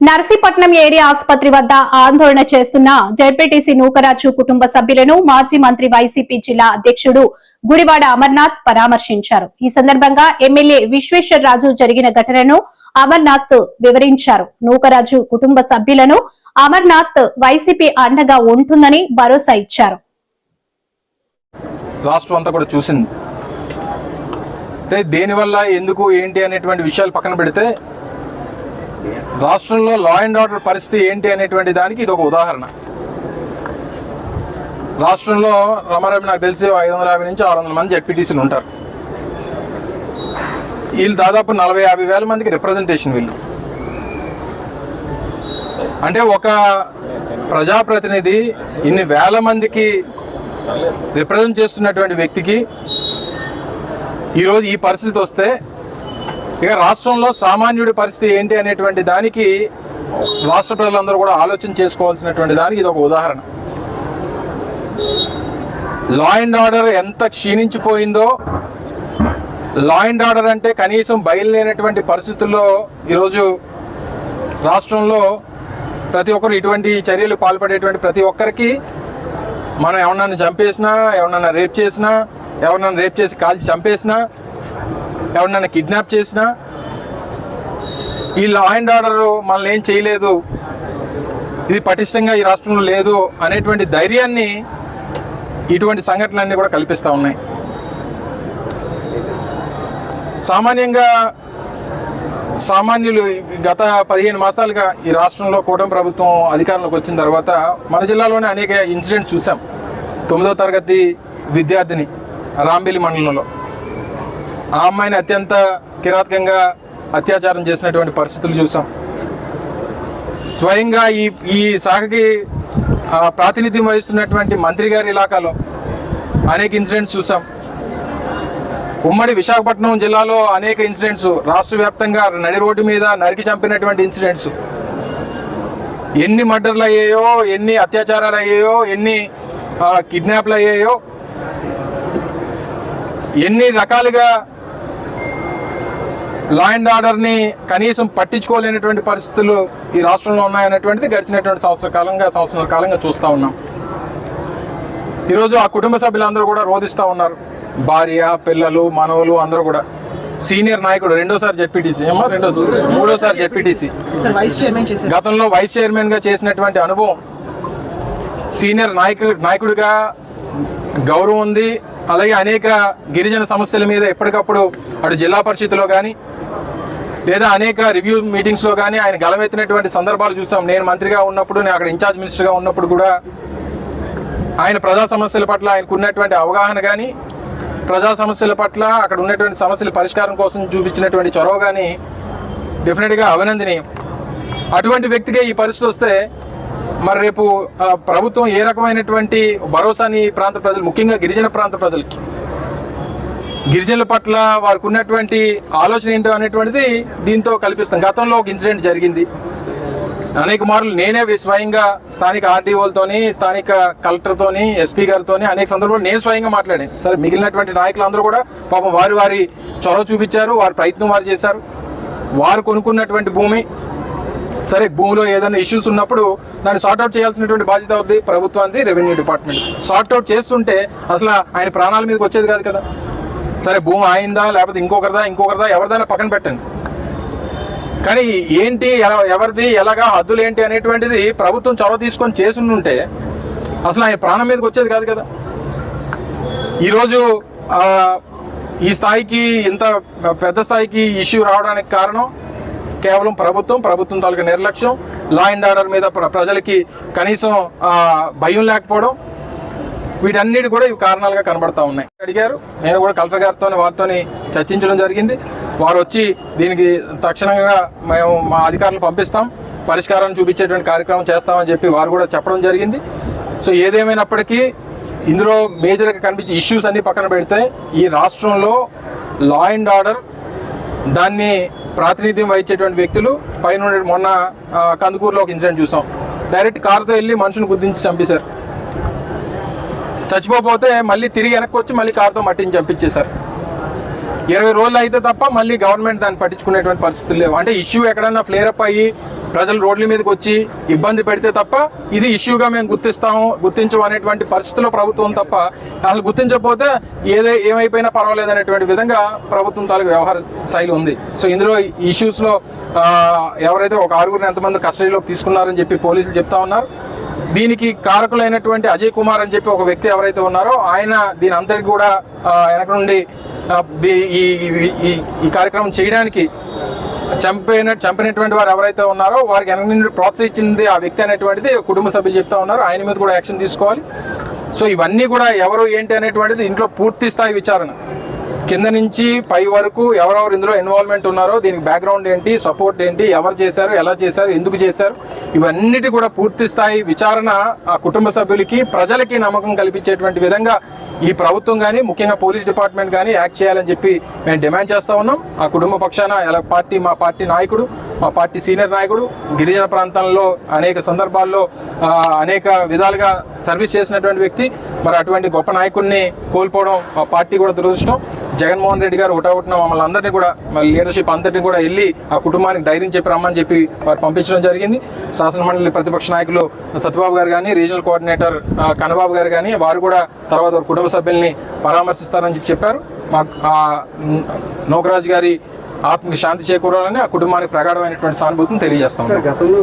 Narsipatnam area ఆసుపత్రి వద్ద ఆందోళన చేస్తున్న జెడ్పీటీసీ నూకరాజు కుటుంబ సభ్యులను మాజీ మంత్రి వైసీపీ జిల్లా అధ్యక్షుడు గుడివాడ అమర్నాథ్ పరామర్శించారు. ఈ సందర్భంగా ఎమ్మెల్యే విశ్వేశ్వర్ రాజు జరిగిన ఘటనను అమర్నాథ్ వివరించారు. నూకరాజు కుటుంబ సభ్యులను అమర్నాథ్ వైసీపీ అండగా ఉంటుందని భరోసా ఇచ్చారు. రాష్ట్రం అంతా కూడా చూసింది. అంటే దేనివల్ల ఎందుకు ఏంటి అనేటువంటి విషయాలు పక్కన పెడితే రాష్ట్రంలో లా అండ్ ఆర్డర్ పరిస్థితి ఏంటి అనేటువంటి దానికి ఇది ఒక ఉదాహరణ. రాష్ట్రంలో రమారమి నాకు తెలిసి ఐదు వందల యాభై నుంచి ఆరు వందల మంది జెడ్పీటీసీలు ఉంటారు. వీళ్ళు దాదాపు నలభై యాభై వేల మందికి రిప్రజెంటేషన్ వీళ్ళు. అంటే ఒక ప్రజాప్రతినిధి ఇన్ని వేల మందికి రిప్రజెంట్ చేస్తున్నటువంటి వ్యక్తికి ఈరోజు ఈ పరిస్థితి వస్తే ఇక రాష్ట్రంలో సామాన్యుడి పరిస్థితి ఏంటి అనేటువంటి దానికి రాష్ట్ర ప్రజలందరూ కూడా ఆలోచన చేసుకోవాల్సినటువంటి దానికి ఇది ఒక ఉదాహరణ. లా అండ్ ఆర్డర్ ఎంత క్షీణించిపోయిందో లా అండ్ ఆర్డర్ అంటే కనీసం బయలుదేరినటువంటి పరిస్థితుల్లో ఈరోజు రాష్ట్రంలో ప్రతి ఒక్కరు ఇటువంటి చర్యలు పాల్పడేటువంటి ప్రతి ఒక్కరికి మనం ఎవరినైనా చంపేసినా ఎవరినైనా రేప్ చేసినా ఎవరినైనా రేప్ చేసి కాల్చి చంపేసినా ఎవరినైనా కిడ్నాప్ చేసినా ఈ లా అండ్ ఆర్డర్ మనల్ని ఏం చేయలేదు ఇది పటిష్టంగా ఈ రాష్ట్రంలో లేదు అనేటువంటి ధైర్యాన్ని ఇటువంటి సంఘటనలన్నీ కూడా కల్పిస్తూ ఉన్నాయి. సామాన్యంగా సామాన్యులు గత పదిహేను మాసాలుగా ఈ రాష్ట్రంలో కూటమి ప్రభుత్వం అధికారంలోకి వచ్చిన తర్వాత మన జిల్లాలోనే అనేక ఇన్సిడెంట్స్ చూసాం. తొమ్మిదో తరగతి విద్యార్థిని రాంబేలి మండలంలో. ఆ అమ్మాయిని అత్యంత కిరాతకంగా అత్యాచారం చేసినటువంటి పరిస్థితులు చూసాం. స్వయంగా ఈ ఈ శాఖకి ప్రాతినిధ్యం వహిస్తున్నటువంటి మంత్రి గారి ఇలాకాలో అనేక ఇన్సిడెంట్స్ చూసాం. ఉమ్మడి విశాఖపట్నం జిల్లాలో అనేక ఇన్సిడెంట్స్ రాష్ట్ర వ్యాప్తంగా నడి రోడ్డు మీద నరికి చంపినటువంటి ఇన్సిడెంట్స్. ఎన్ని మర్డర్లు అయ్యాయో ఎన్ని అత్యాచారాలు అయ్యాయో ఎన్ని కిడ్నాప్లు అయ్యాయో ఎన్ని రకాలుగా లా అండ్ ఆర్డర్ని కనీసం పట్టించుకోలేనటువంటి పరిస్థితులు ఈ రాష్ట్రంలో ఉన్నాయనేటువంటిది గడిచినటువంటి సంవత్సర కాలంగా సంవత్సరాల కాలంగా చూస్తూ ఉన్నాం. ఈరోజు ఆ కుటుంబ సభ్యులందరూ కూడా రోధిస్తూ ఉన్నారు. భార్య పిల్లలు మనవలు అందరూ కూడా. సీనియర్ నాయకుడు రెండోసారి జెడ్పీటీసీ. ఏమో రెండోసారి? మూడోసారి జెడ్పీటీసీ. గతంలో వైస్ చైర్మన్గా చేసినటువంటి అనుభవం సీనియర్ నాయకు నాయకుడిగా గౌరవం ఉంది. అలాగే అనేక గిరిజన సమస్యల మీద ఎప్పటికప్పుడు అటు జిల్లా పరిషత్లో కానీ లేదా అనేక రివ్యూ మీటింగ్స్లో కానీ ఆయన గలమెత్తినటువంటి సందర్భాలు చూసాం. నేను మంత్రిగా ఉన్నప్పుడు నేను అక్కడ ఇన్ఛార్జ్ మినిస్టర్గా ఉన్నప్పుడు కూడా ఆయన ప్రజా సమస్యల పట్ల ఆయనకు ఉన్నటువంటి అవగాహన కానీ ప్రజా సమస్యల పట్ల అక్కడ ఉన్నటువంటి సమస్యల పరిష్కారం కోసం చూపించినటువంటి చొరవ కానీ డెఫినెట్గా అభినందనీయం. అటువంటి వ్యక్తిగా ఈ పరిస్థితి వస్తే మరి రేపు ప్రభుత్వం ఏ రకమైనటువంటి భరోసాని ఈ ప్రాంత ప్రజలు ముఖ్యంగా గిరిజన ప్రాంత ప్రజలకి గిరిజనుల పట్ల వారికి ఉన్నటువంటి ఆలోచన ఏంటో అనేటువంటిది దీంతో కల్పిస్తాం. గతంలో ఒక ఇన్సిడెంట్ జరిగింది. అనేక మార్లు నేనే స్వయంగా స్థానిక ఆర్డీఓలతోని స్థానిక కలెక్టర్తోని ఎస్పీ గారితోని అనేక సందర్భాలు నేను స్వయంగా మాట్లాడాను. సరే మిగిలినటువంటి నాయకులందరూ కూడా పాపం వారి వారి చొరవ చూపించారు వారి ప్రయత్నం వారు చేశారు. వారు కొనుక్కున్నటువంటి భూమి సరే భూమిలో ఏదైనా ఇష్యూస్ ఉన్నప్పుడు దాన్ని సార్ట్అవుట్ చేయాల్సినటువంటి బాధ్యత అవుద్ది ప్రభుత్వానికి రెవెన్యూ డిపార్ట్మెంట్ సార్ట్అవుట్ చేస్తుంటే అసలు ఆయన ప్రాణాల మీదకి వచ్చేది కాదు కదా. సరే భూమి ఆయిందా లేకపోతే ఇంకొకరిదా ఇంకొకరిదా ఎవరిదైనా పక్కన పెట్టండి. కానీ ఏంటి ఎలా ఎవరిది ఎలాగా హద్దులు ఏంటి అనేటువంటిది ప్రభుత్వం చొరవ తీసుకొని చేసుంటే అసలు ఆయన ప్రాణం మీదకి వచ్చేది కాదు కదా. ఈరోజు ఈ స్థాయికి ఇంత పెద్ద స్థాయికి ఇష్యూ రావడానికి కారణం కేవలం ప్రభుత్వం ప్రభుత్వం తాలూకా నిర్లక్ష్యం లా అండ్ ఆర్డర్ మీద ప్ర- ప్రజలకి కనీసం భయం లేకపోవడం వీటన్నిటి కూడా ఇవి కారణాలుగా కనబడతా ఉన్నాయి. అడిగారు. నేను కూడా కలెక్టర్ గారితో వారితో చర్చించడం జరిగింది. వారు వచ్చి దీనికి తక్షణంగా మేము మా అధికారులు పంపిస్తాం. పరిష్కారం చూపించేటువంటి కార్యక్రమం చేస్తామని చెప్పి వారు కూడా చెప్పడం జరిగింది. సో ఏదేమైనప్పటికీ ఇందులో మేజర్గా కనిపించే ఇష్యూస్ అన్ని పక్కన పెడితే ఈ రాష్ట్రంలో లా అండ్ ఆర్డర్ దాన్ని ప్రాతినిధ్యం వహించేటువంటి వ్యక్తులు పైన మొన్న కందుకూరులో ఒక ఇన్సిడెంట్ చూసాం. డైరెక్ట్ కారుతో వెళ్ళి మనుషుని గుర్తించి చంపేశారు. చచ్చిపోతే మళ్ళీ తిరిగి వెనక్కి వచ్చి మళ్ళీ కారుతో మట్టిని చంపించేశారు. ఇరవై రోజులు అయితే తప్ప మళ్ళీ గవర్నమెంట్ దాన్ని పట్టించుకునేటువంటి పరిస్థితులు లేవు. అంటే ఇష్యూ ఎక్కడన్నా ఫ్లేరప్ అప్ అయ్యి ప్రజలు రోడ్ల మీదకి వచ్చి ఇబ్బంది పెడితే తప్ప ఇది ఇష్యూగా మేము గుర్తిస్తాము గుర్తించం అనేటువంటి పరిస్థితుల్లో ప్రభుత్వం తప్ప అసలు గుర్తించకపోతే ఏదే ఏమైపోయినా పర్వాలేదు అనేటువంటి విధంగా ప్రభుత్వం తాలూకు వ్యవహార శైలి ఉంది. సో ఇందులో ఇష్యూస్లో ఎవరైతే ఒక ఆరుగురిని ఎంతమంది కస్టడీలోకి తీసుకున్నారని చెప్పి పోలీసులు చెప్తా ఉన్నారు. దీనికి కారకులైనటువంటి అజయ్ కుమార్ అని చెప్పి ఒక వ్యక్తి ఎవరైతే ఉన్నారో ఆయన దీని అంతటికి కూడా వెనక నుండి ఈ ఈ- ఈ కార్యక్రమం చేయడానికి చంపిన చంపినటువంటి వారు ఎవరైతే ఉన్నారో వారికి వెనక నుండి ప్రోత్సహించింది ఆ వ్యక్తి అనేటువంటిది కుటుంబ సభ్యులు చెప్తా ఉన్నారు. ఆయన మీద కూడా యాక్షన్ తీసుకోవాలి. సో ఇవన్నీ కూడా ఎవరు ఏంటి అనేటువంటిది ఇంట్లో పూర్తి స్థాయి విచారణ. కింద నుంచి పై వరకు ఎవరెవరు ఇందులో ఇన్వాల్వ్మెంట్ ఉన్నారో దీనికి బ్యాక్గ్రౌండ్ ఏంటి సపోర్ట్ ఏంటి ఎవరు చేశారు ఎలా చేశారు ఎందుకు చేశారు ఇవన్నిటి కూడా పూర్తి స్థాయి విచారణ ఆ కుటుంబ సభ్యులకి ప్రజలకి నమ్మకం కల్పించేటువంటి విధంగా ఈ ప్రభుత్వం కానీ ముఖ్యంగా పోలీస్ డిపార్ట్మెంట్ కానీ యాక్ట్ చేయాలని చెప్పి మేము డిమాండ్ చేస్తూ ఉన్నాం. ఆ కుటుంబ పక్షాన ఎలా పార్టీ మా పార్టీ నాయకుడు మా పార్టీ సీనియర్ నాయకుడు గిరిజన ప్రాంతంలో అనేక సందర్భాల్లో అనేక విధాలుగా సర్వీస్ చేసినటువంటి వ్యక్తి. మరి అటువంటి గొప్ప నాయకుడిని కోల్పోవడం మా పార్టీ కూడా దురదృష్టం. జగన్మోహన్ రెడ్డి గారు ఒకటవుట్న మమ్మల్ని అందరినీ కూడా లీడర్షిప్ అందరినీ కూడా వెళ్ళి ఆ కుటుంబానికి ధైర్యం చెప్పి రమ్మని చెప్పి వారు పంపించడం జరిగింది. శాసనమండలి ప్రతిపక్ష నాయకులు సత్యబాబు గారు కానీ రీజనల్ కోఆర్డినేటర్ కనబాబు గారు కానీ వారు కూడా తర్వాత వారి కుటుంబ సభ్యుల్ని పరామర్శిస్తారని చెప్పి చెప్పారు. మా నోకరాజు గారి ఆత్మకి శాంతి చేకూరాలని ఆ కుటుంబానికి ప్రగాఢమైనటువంటి సానుభూతిని తెలియజేస్తాం గతంలో